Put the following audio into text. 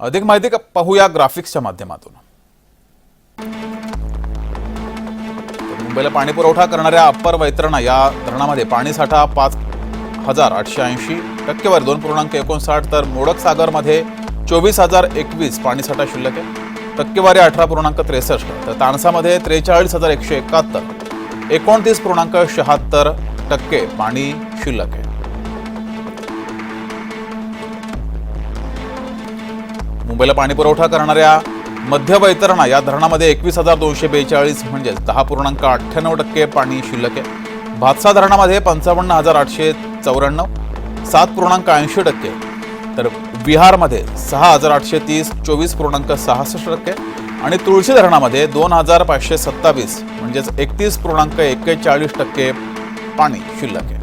अधिक माहिती पाहूया ग्राफिक्सच्या माध्यमातून। मुंबईला पाणी पुरवठा करणाऱ्या अप्पर वैतरणा या धरणामध्ये पाणीसाठा पाच हजार आठशे ऐंशी टक्केवारी दोन पूर्णांक एकोणसाठ तर मोडक सागरमध्ये चोवीस हजार एकवीस पाणीसाठा शिल्लक आहे. टक्केवारी अठरा पूर्णांक त्रेसष्ट तर तानसामध्ये त्रेचाळीस हजार एकशे एकाहत्तर एकोणतीस पूर्णांक शहात्तर टक्के पाणी शिल्लक आहे. मुंबईला पाणी पुरवठा करणाऱ्या मध्य वैतरणा या धरणामध्ये एकवीस हजार दोनशे बेचाळीस म्हणजेच दहा पूर्णांक अठ्ठ्याण्णव टक्के पाणी शिल्लक आहे. भातसा धरणामध्ये पंचावन्न हजार आठशे चौऱ्याण्णव सात पूर्णांक ऐंशी टक्के. तर बिहारमध्ये सहा हजार आठशे तीस चोवीस पूर्णांक सहासष्ट टक्के आणि तुळशी धरणामध्ये दोन हजार पाचशे सत्तावीस म्हणजेच एकतीस पूर्णांक एक्केचाळीस टक्के पाणी शिल्लक आहे.